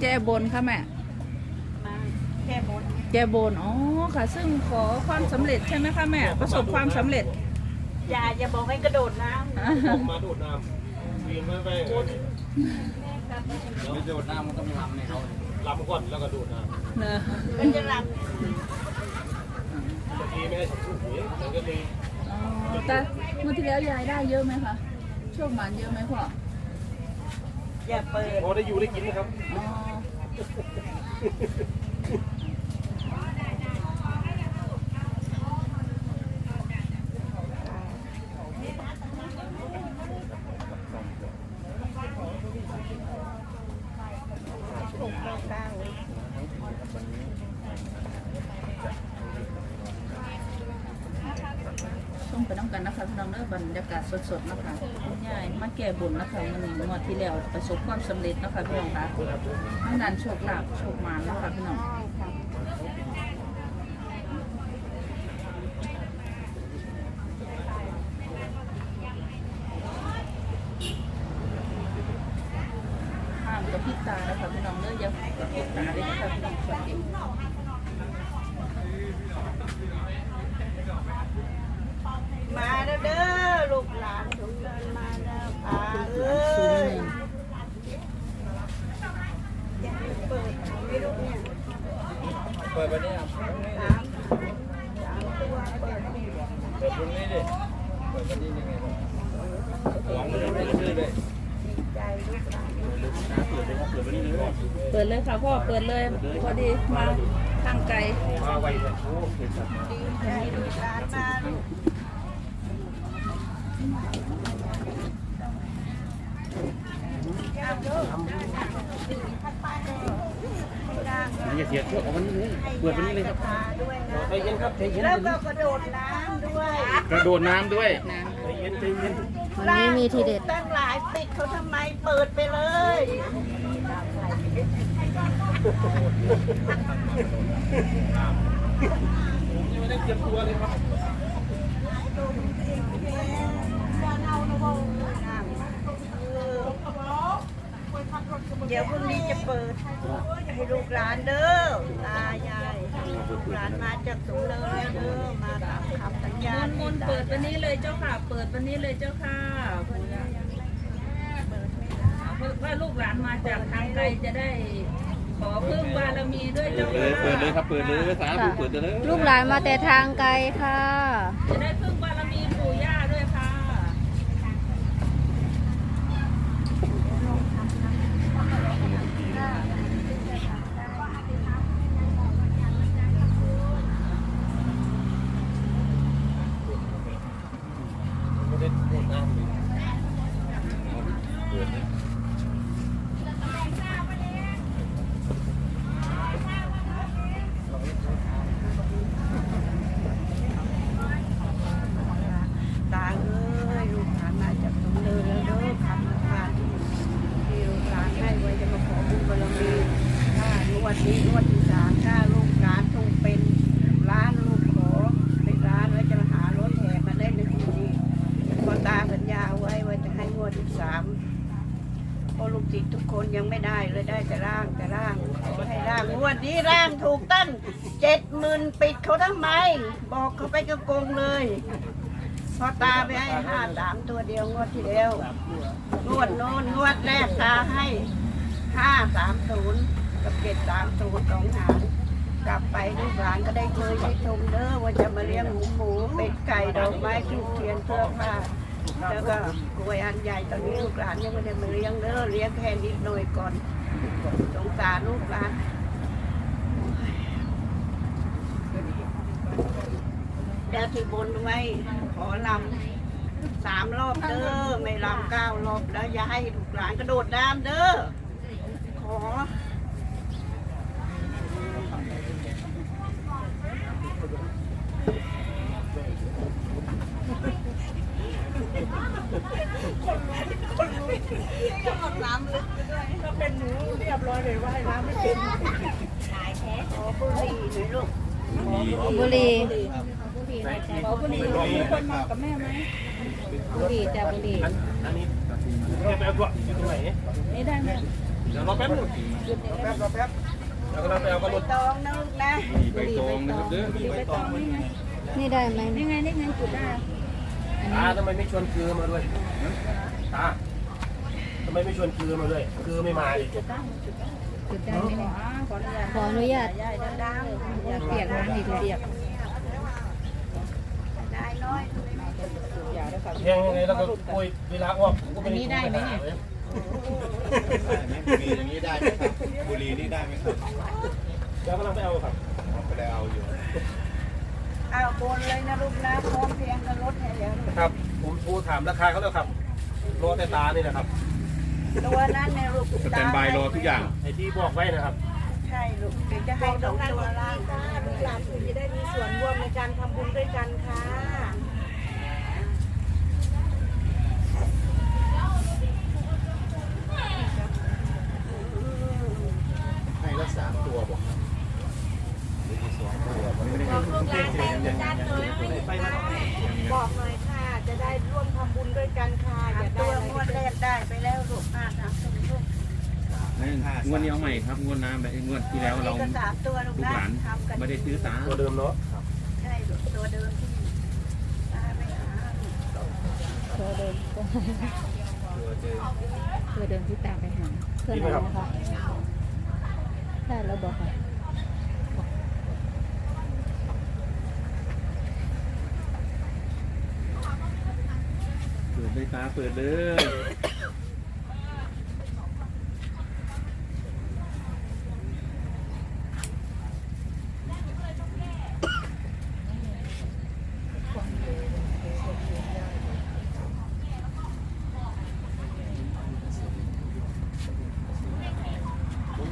แก้บนค่ะแม่ มาแค่บนแก้บน อ๋อค่ะ ซึ่งขอความสำเร็จใช่ไหมคะแม่ ประสบความสำเร็จ อย่าอย่าบอกให้กระโดดน้ำออกมาดูดน้ำวีนไม่ไปไม่ดูดน้ำมันต้องลำในเขาลำก่อนแล้วก็ดูดน้เนอะมันจะรำบางทีไม่ได้ถูกหวยมันก็มีอ๋อแต่เมื่อที่แล้วยายได้เยอะไหมคะโชคหมานเยอะไหมพ่อำอย่าเปิดพอได้อยู่ได้กินนะครับ อ๋อ ถูกต้องกลางเลยช่วงไปน้องกันนะคะพี่น้องเนื้อบรรยากาศสดๆนะคะ ง่ายมาแก้บนนะคะมันนี้งวดที่แล้วประสบความสำเร็จนะคะพี่น้องคะทั้งนั้นโชคลาภโชคมานนะคะพี่น้อง ห้ามกระพริบตานะคะพี่น้องเนื้ออย่ากระพริบตาเลยนะคะพี่น้องสวัสดี มาแล้วเด้อลูกหลานทุกคนมาแล้วพาเอ้ ศูนย์ห ย นึ่ง อย่าให้เปิดไม่รู้เนี่ย เปิดวันนี้ครับเปิดเปิดวันนี้ดิเปิดวันนี้ยังไงครับหวังมันจะไม่อเลยดีใจลูกหลานเปิดเลยครับเปิดวันนี้เลยเปิดเลยค่ะพ่อ เปิดเลย พอดีมาทางไกลมาไวเลยโอ้เห็นครับ ดีใจลูกหลานมาลูก มันจะ เสียเพื่อเอาวันนี้เลยเปิดวันนี้เลยครับพาด้วยนะใจเย็นครับใจเย็นแล้วก็กระโดดน้ำด้วยกระโดดน้ำด้วยใจเย็นใจเย็นวันนี้มีทีเด็ดตั้งหลายปิดเขาทำไมเปิดไปเลยยังไม่ได้เตรียมตัวเลยครับเดี๋ยวพรุ่งนี้จะเปิด ให้ลูกหลานเด้อตายายลูกหลานมาจากสูงเนินแล้วเด้อมาตามคำสัญญามนมนเปิดวันนี้เลยเจ้าค่ะ เปิดวันนี้เลยเจ้าค่ะเพื่อว่าลูกหลานมาจากทางไกลจะได้ขอพึ่งบารมีด้วยเจ้าเปิดค่ะเลยเปิดเลยครับเปิดเลยสาธุเปิดเลย ลูกหลานมาแต่ทางไกลค่ะ จะได้พึ่งบารมีปู่ย่าด้วยค่ะ ไม่ได้โดดน้ำเลยเปิดเลย ตาเอ้ยลูกหลานมาจากสูงเนินแล้วเด้อคำทานที่ลูกหลานให้ไว้จะมาขอบุญบารมีถ้างวดนี้งวดที่สามถ้าลูกหลานถูกเป็นล้านลูกขอเป็นล้านแล้วจะหารถแห่มาเล่นในที่นี้พอตาสัญญาไว้ว่าจะให้งวดที่สาม เพราะลูกศิษย์ทุกคนยังไม่ได้เลยได้แต่ร่างแต่ร่างขอให้ร่างงวดนี้ร่างถูกตั้งเจ็ดหมื่นปิดเขา ทำไม บอกเขาไปกระโกงเลย พอตาไปให้ห้าสามตัวเดียวงวดที่แล้วงวดโน้นงวดแรกตาให้ห้าสามศูนย์กับเจ็ดสามศูนย์สองหางกลับไปลูกหลานก็ได้เคยได้ชมเด้อว่าจะมาเลี้ยงหมูหมูเป็ดไก่ดอกไม้ทูบเทียนเสื้อผ้าแล้วก็กล้วยอันใหญ่ตอนนี้ลูกหลานยังไม่ได้มาเลี้ยงเด้อเลี้ยงแค่นิดหน่อยก่อนสงสารลูกหลาน เดี๋ยวที่บนไว้ ขอลำสามรอบเด้อไม่ลำเก้ารอบแล้วอย่าให้ลูกหลานกระโดดน้ำเด้อขอน้ำลึกด้วยถ้าเป็นหนูเรียบร้อยเลยว่าให้น้ำไม่เป็นตายแท้ขอบุหรี่หน่อยลูกบุรี ขอบุหรี่มีคนมากับแม่ไหมบุรีจ้ะบุรีอันนี้แค่ไปเอาตัวอยู่ตรงไหนนี่ได้ไหมเดี๋ยวรอแป๊บนึงรอแป๊บรอแป๊บแล้วก็เราไปเอากระใบลุดตองนะลูกนะมีใบตองนะครับเด้อมีใบตองนี่ได้ไหมนี่ไงนี่ไงจุดได้ตาทำไมไม่ชวนเกลือมาด้วยตาทำไมไม่ชวนเกลือมาด้วยเกลือไม่มาเลยจุดได้ไหมเนี่ยขออนุญาตขออนุญาตยายดังอย่าเปียกนะนี่เปียก ๆได้น้อยอย่าด้วยค่ะแทงยังไงแล้วก็คุยเวลาอ้วกผมก็ไม่อันนี้ได้ไหมเนี่ยบุหรี่อย่างนี้ได้ไหมครับบุหรี่นี่ได้ไหมครับแล้วกำลังไปเอาครับผมไปได้เอาอยู่เอาโกนเลยนะลูกนะพร้อมเพรียงกับรถให้แล้วครับ ผมโทรถามราคาเขาแล้วครับรอแต่ตานี่นะครับตัวนั้นเนี่ยลูกสแตนบายรอทุกอย่างไอ้ที่บอกไว้นะครับใช่ลูกเดี๋ยวจะให้สองตัวล่างลูกหลานคุณจะได้มีส่วนร่วมในการทำบุญด้วยกันค่ะ ให้ละสามตัวบอกหรือมีสองตัวบอกไม่ได้ บอกลูกหลานแทนด้านเลยบอกหน่อยค่ะ จะได้ร่วมทำบุญด้วยกันค่ะ อย่าได้ ตัว อะไร งวดแรกได้ไปแล้วลูกห้าสามตัวลูก งวดนี้เอาใหม่ครับงวดน้ำแบบงวดที่แล้วเรานี่ก็สามตัวลูกลูกนะหลานทำกันไม่ได้ซื้อตาตัวเดิมเนาะใช่ลูกตัวเดิมที่ตาไม่หาตัวเดิมตัวเดิมตัวเดิมที่ตามไปหาเพื่อนเรานะคะได้แล้วบอกค่ะเปิดเลยตาเปิดเลย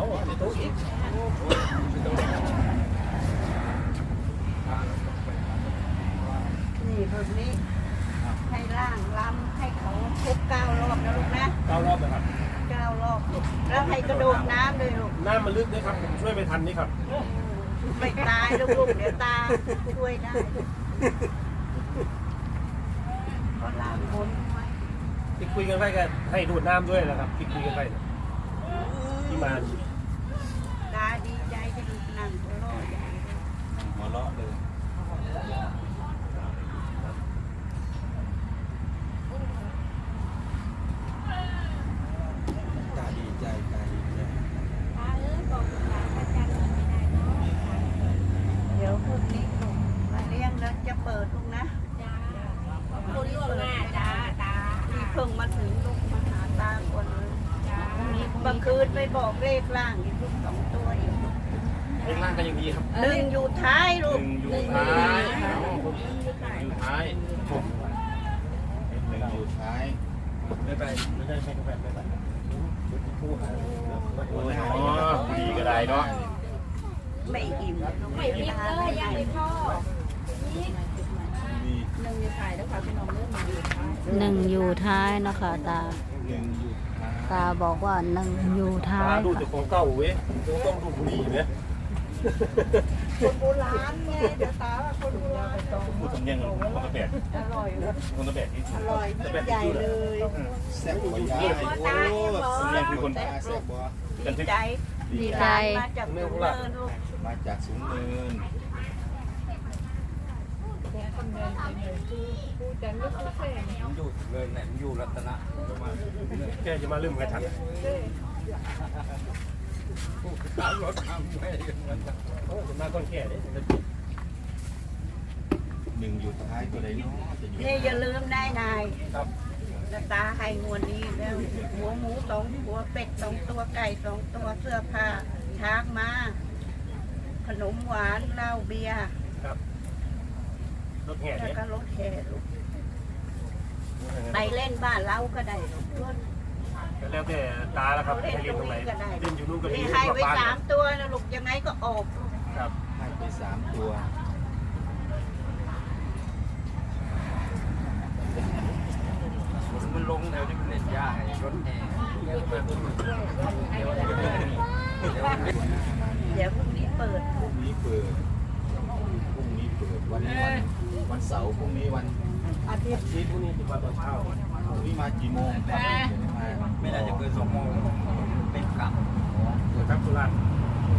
นโต๊ะอีกนี่แบบนี้ ให้ล่างลำให้เขาทุกเก้ารอบนะลูกนะเก้ารอบนะครับเก้ารอบลูกแล้วให้กระโดดน้ำเลยลูก น้ำมันลึกด้วยครับ ผมช่วยไม่ทันนี่ครับ ไม่ตายลูกลูกเดี๋ยวตาช่วยได้ก็ล้างบนไว้ที่คุยกันไว้กันให้ดูดน้ำด้วยนะครับที่คุยกันไว้เนี่ยที่มาตาดีใจจะดู นั่งตัวรอดใหญ่เลยหัวเราะเลยตาดีใจตาดีใจป้าเอ้ยบอกลูกหลานว่าจันไม่ได้เนาะเดี๋ยวพรุ่งนี้ผมมาเลี้ยงแล้วจะเปิดลูกนะจ้าขอบคุณล่วงหน้าจ้าตานี่เพิ่งมาถึงลูกมาหาตาคนเลยจ้าเมื่อคืนไปบอกเลขล่างอีกลูกสองตัวอีก เล็กล่างก็ยังดีครับหนึ่งอยู่ท้ายลูกหนึ่งอยู่ท้ายอยู่ท้ายหนึ่งอยู่ท้ายไม่ไปไม่ได้ไม่กาแฟไม่ไปผู้หาโอ้ยอ๋อดีก็ได้เนาะไม่อิ่มลูกไม่พิมพ์เลยยังไม่พ่อมีหนึ่งจะถ่ายแล้วค่ะพี่น้องเริ่มมาดูค่ะหนึ่งอยู่ท้ายนะคะตา หนึ่งอยู่ท้ายตาบอกว่าหนึ่งอยู่ท้าตายดูแต่ของเก่าเว้ยต้องดูบุหรี่เนี่ย คนโบราณไงเดี๋ยวตาว่าคนโบราณพูดสำเนียงคนตะแบกอร่อยคนตะแบกที่อร่อยยิ่งใหญ่เลยแซ่บกว่ายายโอ้สำเนียงคือคนตาแซ่บกว่าดีใจดีใจมาจากเมืองเนินลูกมาจากสูงเนินอยู่เลยแหนอยู่รัตนะแกจะมาลืมกระชัน รถทำไม่โอ้ผมมาต้นแก่เนี่ยหนึ่งอยู่ท้ายตัวใดเนาะจะอยู่นี่อย่าลืมนายนายครับตาให้งวดนี้แล้วหัวหมูสองหัวเป็ดสองตัวไก่สองตัวเสื้อผ้าช้างมาขนมหวานเหล้าเบียร์ครับรถแห่แล้วเนี่ยก็รถแห่ลูกไปเล่นบ้านเราก็ได้ลูก แล้วแต่ตาแล้วครับเล่นให้ตเล่นรตรงงไหนนี้ก็ได้เล่นอยู่นู่นก็มีนี่ให้ไว้สามตัวนะลูกยังไงก็ออกครับให้ไปสามตัว มันลงแถวที่มันเล่นยากรถแห่เดี๋ยวพรุ่งนี้เปิดพรุ่งนี้เปิดพรุ่งนี้เปิดวันวันวันวันเสาร์พรุ่งนี้วันอาทิตย์ที่พรุ่งนี้ถึงวันตอนเช้าพรุ่งนี้มากี่โมง ไม่น่าจะเกินสองโมงเป็นกลับเดี๋ยวครับสุราษฎร์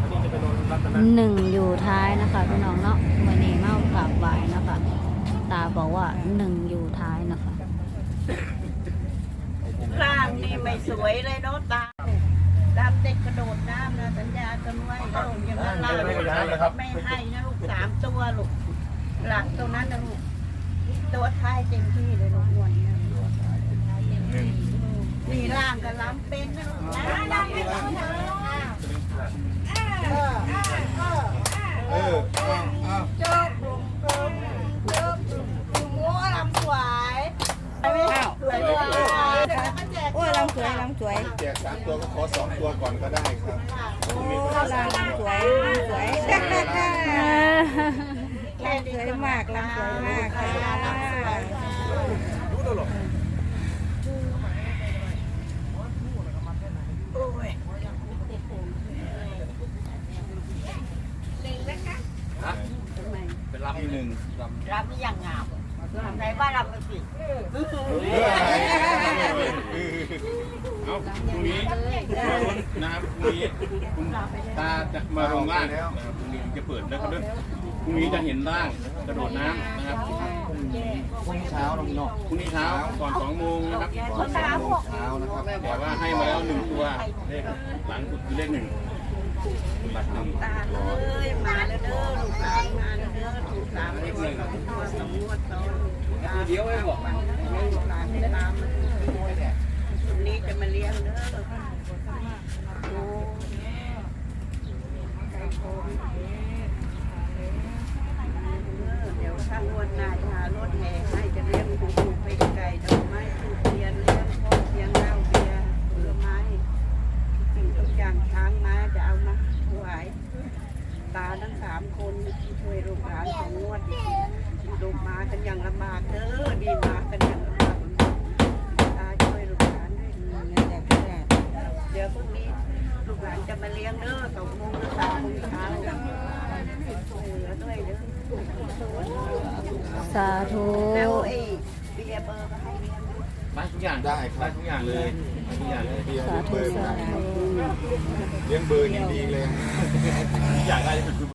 อันนี้จะเป็นนนรัตนะหนึ่งอยู่ท้ายนะคะพี่น้องเนาะวันนี้เมากราบไหว้นะคะ ตาบอกว่าหนึ่งอยู่ท้ายนะคะร่างนี่ไม่สวยเลยเนาะตาดำเด็กกระโดดน้ำนะสัญญากันไว้ลูกอย่างนั้นล่ะไม่ให้นะลูกสามตัวลูกหลักตัวนั้นนะลูกตัวท้ายเต็มที่เลยลูกงวดเนี้ยหนึ่ง นี่ร่างกับล้ำเป็นนะลูกนะล้ำเป็นนะเออเออเออจ้าบุ๋มเกิมจบลุงโอ้ลำสวยสวยสวยโอ้ยลำสวยลำสวยแจกสามตัวก็ขอสองตัวก่อนก็ได้ครับโอ้ลำสวยลำสวยลำสวยมากลำสวยมากค่ะลำสวย รู้แล้วหรอ โอ้ย เป็นลำที่ หนึ่งลำรำนี่ยังงามไหนว่ารำกันสิเอาพรุ่งนี้มาลุ้นนะครับพรุ่งนี้คุณตาจะมาลงล่างนะครับพรุ่งนี้จะเปิดนะครับด้วยพรุ่งนี้จะเห็นร่างกระโดดน้ำนะครับพรุ่งนี้เช้าน้องนอกพรุ่งนี้เช้าก่อนสองโมงนะครับก่อนสามโมงเช้านะครับแต่ว่าให้มาแล้วหนึ่งตัวเลขหลังสุดคือเลขหนึ่งบั ตาเอ้ยมาแล้วเด้อลูกหลานมาแล้วเด้อถูกสามตัวสองตัวสองงวดซ้อนเดียวไว้บอกลูกหลานได้ตามวันนี้จะมาเลี้ยงเด้อเดี๋ยวข้างวดหน้าจะหารถแห่ให้จะเลี้ยงหมูไปไก่ดอกไม้ทูบเทียนเลี้ยงพ่อเลี้ยงเหล้าเบียร์ผลไม้ สิ่งทุกอย่างช้างมาจะเอามาถวายตาทั้งสามคนที่ ช่วยลูกหลานของงวดลูกมากันอย่างลำบากเด้อดีมากันอย่างลำบากตาช่วยลูกหลานด้วยนี่แหละพี่แหละเดี๋ยวพรุ่งนี้ลูกหลานจะมาเลี้ยงเด้อสองโมงหรือสามโมงเช้าช่วยเหลือด้วยเด้อสาธุแล้วไอ้เบียร์เบอร์มาให้เลี้ยงได้ทุกอย่างได้ครัได้บทุกอย่างเลยได้ทุกอย่างเลยเบียร์สาธุเบอร์สาธุเลี้ยงเบอร์อย่างดีเลยทุกอย่างได้ที่สุดคือ